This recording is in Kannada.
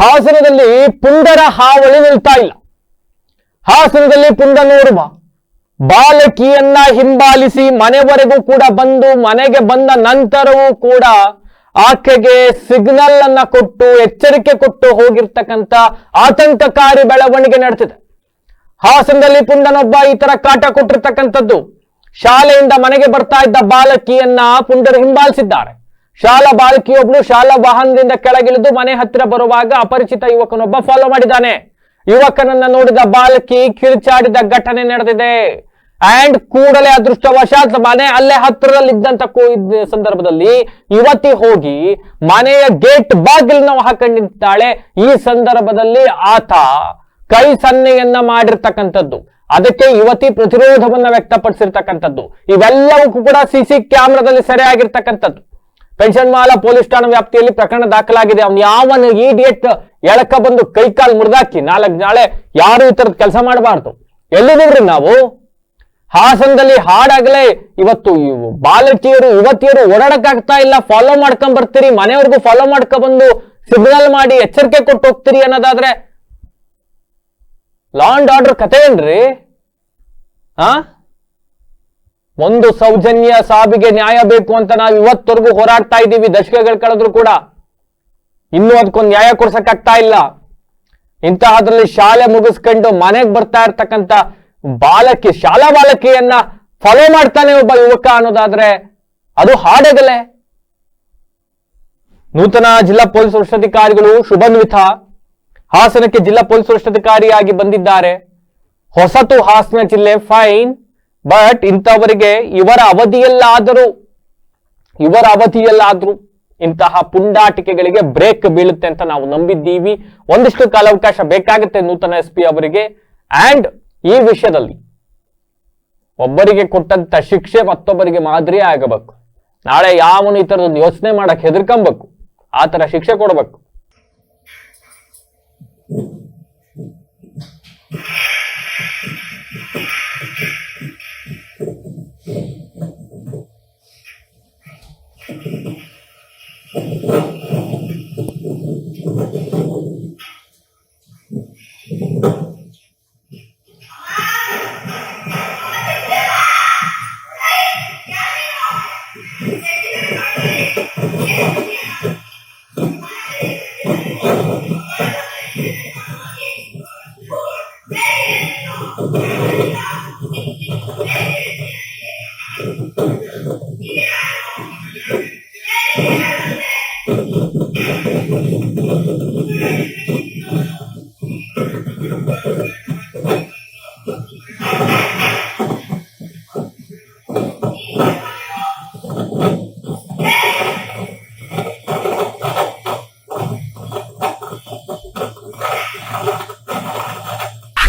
ಹಾಸನದಲ್ಲಿ ಪುಂಡರ ಹಾವಳಿ ನಿಲ್ತಾ ಇಲ್ಲ. ಹಾಸನದಲ್ಲಿ ಪುಂಡನೋರ್ವ ಬಾಲಕಿಯನ್ನ ಹಿಂಬಾಲಿಸಿ ಮನೆವರೆಗೂ ಕೂಡ ಬಂದು ಮನೆಗೆ ಬಂದ ನಂತರವೂ ಕೂಡ ಆಕೆಗೆ ಸಿಗ್ನಲ್ ಅನ್ನ ಕೊಟ್ಟು, ಎಚ್ಚರಿಕೆ ಕೊಟ್ಟು ಹೋಗಿರ್ತಕ್ಕಂಥ ಆತಂಕಕಾರಿ ಬೆಳವಣಿಗೆ ನಡೆದಿದೆ. ಹಾಸನದಲ್ಲಿ ಪುಂಡನೊಬ್ಬ ಈ ತರ ಕಾಟ ಕೊಟ್ಟಿರ್ತಕ್ಕಂಥದ್ದು. ಶಾಲೆಯಿಂದ ಮನೆಗೆ ಬರ್ತಾ ಇದ್ದ ಬಾಲಕಿಯನ್ನ ಪುಂಡರು ಹಿಂಬಾಲಿಸಿದ್ದಾರೆ. ಶಾಲಾ ಬಾಲಕಿಯೊಬ್ಳು ಶಾಲಾ ವಾಹನದಿಂದ ಕೆಳಗಿಳಿದು ಮನೆ ಹತ್ತಿರ ಬರುವಾಗ ಅಪರಿಚಿತ ಯುವಕನೊಬ್ಬ ಫಾಲೋ ಮಾಡಿದ್ದಾನೆ. ಯುವಕನನ್ನ ನೋಡಿದ ಬಾಲಕಿ ಕಿರುಚಾಡಿದ ಘಟನೆ ನಡೆದಿದೆ. ಅಂಡ್ ಕೂಡಲೇ ಅದೃಷ್ಟವಶಾತ್ ಮನೆ ಅಲ್ಲೇ ಹತ್ತಿರದಲ್ಲಿದ್ದಂತ ಸಂದರ್ಭದಲ್ಲಿ ಯುವತಿ ಹೋಗಿ ಮನೆಯ ಗೇಟ್ ಬಾಗಿಲನ್ನ ಹಾಕೊಂಡಿದ್ದಾಳೆ ಈ ಸಂದರ್ಭದಲ್ಲಿ ಆತ ಕೈ ಸನ್ನೆಯನ್ನ ಮಾಡಿರ್ತಕ್ಕಂಥದ್ದು. ಅದಕ್ಕೆ ಯುವತಿ ಪ್ರತಿರೋಧವನ್ನ ವ್ಯಕ್ತಪಡಿಸಿರ್ತಕ್ಕಂಥದ್ದು. ಇವೆಲ್ಲವೂ ಕೂಡ ಸಿಸಿ ಕ್ಯಾಮ್ರಾದಲ್ಲಿ ಸೆರೆಯಾಗಿರ್ತಕ್ಕಂಥದ್ದು. ಪೆನ್ಷನ್ ಮಾಲ ಪೊಲೀಸ್ ಠಾಣಾ ವ್ಯಾಪ್ತಿಯಲ್ಲಿ ಪ್ರಕರಣ ದಾಖಲಾಗಿದೆ. ಅವ್ನು ಯಾವನ ಇಡಿಯಟ್ ಎಳಕ ಬಂದು ಕೈಕಾಲ್ ಮುರಿದಾಕಿ, ನಾಲ್ಕು ನಾಳೆ ಯಾರು ಈ ತರದ ಕೆಲಸ ಮಾಡಬಾರ್ದು? ಎಲ್ಲಿದ್ದೀವ್ರಿ ನಾವು? ಹಾಸನದಲ್ಲಿ ಹಾಡಾಗಲೇ ಇವತ್ತು ಇವು ಬಾಲಕಿಯರು, ಯುವತಿಯರು ಓಡಾಡಕ್ಕಾಗ್ತಾ ಇಲ್ಲ. ಫಾಲೋ ಮಾಡ್ಕೊಂಡ್ ಬರ್ತೀರಿ. ಮನೆಯವ್ರಿಗೂ ಫಾಲೋ ಮಾಡ್ಕೊಂಡ್ ಬಂದು ಸಿಗ್ನಲ್ ಮಾಡಿ ಎಚ್ಚರಿಕೆ ಕೊಟ್ಟು ಹೋಗ್ತೀರಿ ಅನ್ನೋದಾದ್ರೆ ಲಾ ಅಂಡ್ ಆರ್ಡರ್ ಕತೆ ಏನ್ರಿ? ಆ? ಒಂದು ಸೌಜನ್ಯ ಸಾವಿಗೆ ನ್ಯಾಯ ಬೇಕು ಅಂತ ನಾವು ಇವತ್ತವರೆಗೂ ಹೋರಾಡ್ತಾ ಇದ್ದೀವಿ, ದಶಕಗಳು ಕಳೆದ್ರು ಕೂಡ. ಇನ್ನೂ ಅದಕ್ಕೊಂದು ನ್ಯಾಯ ಕೊಡ್ಸಕ್ಕಾಗ್ತಾ ಇಲ್ಲ. ಇಂತಹದ್ರಲ್ಲಿ ಶಾಲೆ ಮುಗಿಸ್ಕೊಂಡು ಮನೆಗೆ ಬರ್ತಾ ಇರ್ತಕ್ಕಂಥ ಬಾಲಕಿ, ಶಾಲಾ ಬಾಲಕಿಯನ್ನ ಫಾಲೋ ಮಾಡ್ತಾನೆ ಒಬ್ಬ ಯುವಕ ಅನ್ನೋದಾದ್ರೆ ಅದು ಹಾಡಗಲೆ. ನೂತನ ಜಿಲ್ಲಾ ಪೊಲೀಸ್ ವರಿಷ್ಠಾಧಿಕಾರಿಗಳು ಶುಭನ್ವಿತ. ಹಾಸನಕ್ಕೆ ಜಿಲ್ಲಾ ಪೊಲೀಸ್ ವರಿಷ್ಠಾಧಿಕಾರಿಯಾಗಿ ಬಂದಿದ್ದಾರೆ. ಹೊಸತು ಹಾಸನ ಜಿಲ್ಲೆ ಫೈನ್ ಬಟ್ ಇಂಥವರಿಗೆ ಇವರ ಅವಧಿಯಲ್ಲಾದರೂ ಇವರ ಅವಧಿಯಲ್ಲಾದರೂ ಇಂತಹ ಪುಂಡಾಟಿಕೆಗಳಿಗೆ ಬ್ರೇಕ್ ಬೀಳುತ್ತೆ ಅಂತ ನಾವು ನಂಬಿದ್ದೀವಿ. ಒಂದಿಷ್ಟು ಕಾಲಾವಕಾಶ ಬೇಕಾಗುತ್ತೆ ನೂತನ ಎಸ್ ಪಿ ಅವರಿಗೆ. ಅಂಡ್ ಈ ವಿಷಯದಲ್ಲಿ ಒಬ್ಬರಿಗೆ ಕೊಟ್ಟಂತ ಶಿಕ್ಷೆ ಮತ್ತೊಬ್ಬರಿಗೆ ಮಾದರಿ ಆಗಬೇಕು. ನಾಳೆ ಯಾವನು ಈ ತರದೊಂದು ಯೋಚನೆ ಮಾಡಕ್ ಹೆದರ್ಕೊಂಬೇಕು, ಆ ತರ ಶಿಕ್ಷೆ ಕೊಡ್ಬೇಕು. Yeah.